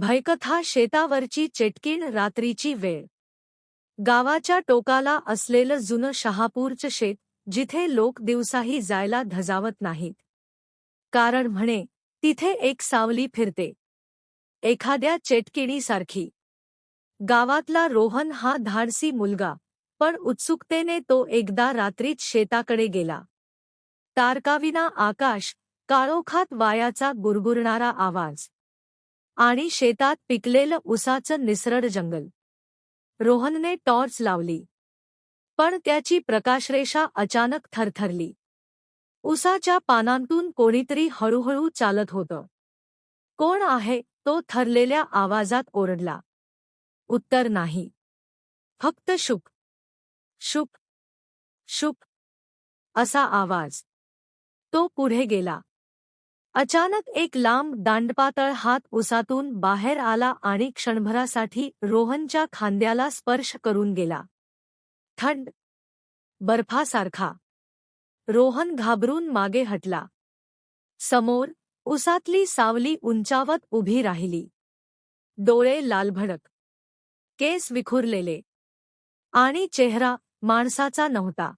भयकथा शेतावरची चेटकीण रात्रीची वेळ. गावाच्या टोकाला असलेलं जुनं शहापूरचं शेत जिथे लोक दिवसाही जायला धजावत नाहीत. कारण म्हणे तिथे एक सावली फिरते. एखाद्या चेटकिणीसारखी. गावातला रोहन हा धाडसी मुलगा पण उत्सुकतेने तो एकदा रात्रीच शेताकडे गेला. तारकाविना आकाश काळोखात वायाचा गुरगुरणारा आवाज. आणि शेतात पिकलेलं उसाचं निसरड जंगल. रोहनने टॉर्च लावली. पण त्याची प्रकाशरेषा अचानक थरथरली. उसाच्या पानांतून कोणीतरी हळूहळू चालत होतं. कोण आहे तो थरलेल्या आवाजात ओरडला. उत्तर नाही. फक्त शुक. शुक. शुक. असा आवाज. तो पुढे गेला. अचानक एक लांब दांडपातळ हात उसातून बाहेर आला आणि क्षणभरासाठी रोहनच्या खांद्याला स्पर्श करून गेला. थंड बर्फासारखा. रोहन घाबरून मागे हटला. समोर उसातली सावली उंचावत उभी राहिली. डोळे लालभडक केस विखुरलेले. आणि चेहरा माणसाचा नव्हता.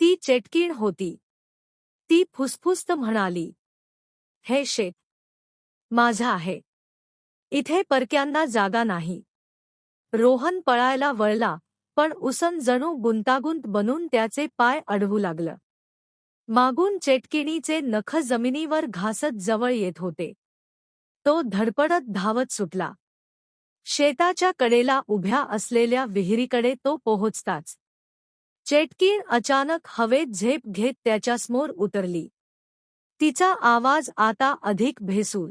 ती चेटकीण होती. ती फुसफुस्त म्हणाली. हे शेत माझं आहे. इथे परक्यांना जागा नाही. रोहन पळायला वळला पण उसन जणू गुंतागुंत बनून त्याचे पाय अडवू लागलं. मागून चेटकिणीचे नख जमिनीवर घासत जवळ येत होते. तो धडपडत धावत सुटला. शेताच्या कडेला उभ्या असलेल्या विहिरीकडे तो पोहोचताच. चेटकीण अचानक हवेत झेप घेत त्याच्यासमोर उतरली. तिचा आवाज आता अधिक भेसूळ.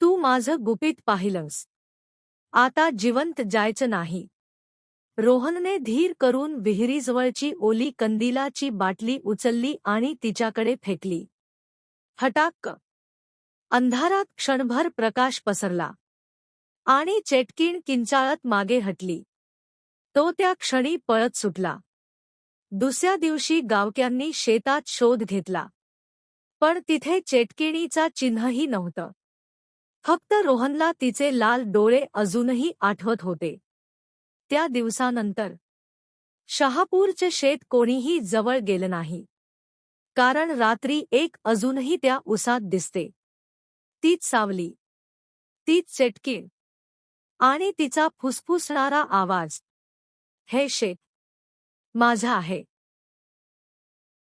तू माझं गुपित पाहिलंस. आता जिवंत जायचं नाही. रोहनने धीर करून विहिरीजवळची ओली कंदिलाची बाटली उचलली आणि तिच्याकडे फेकली. हटाक्क अंधारात क्षणभर प्रकाश पसरला. आणि चेटकीण किंचाळत मागे हटली. तो त्या क्षणी पळत सुटला. दुसऱ्या दिवशी गावक्यांनी शेतात शोध घेतला. पण तिथे चेटकिणीचा चिन्हही नव्हतं. फक्त रोहनला तिचे लाल डोळे अजूनही आठवत होते. त्या दिवसानंतर शहापूरचे शेत कोणीही जवळ गेलं नाही. कारण रात्री एक अजूनही त्या उसात दिसते. तीच सावली तीच चेटकीण आणि तिचा फुसफुसणारा आवाज हे शेत माझा आहे.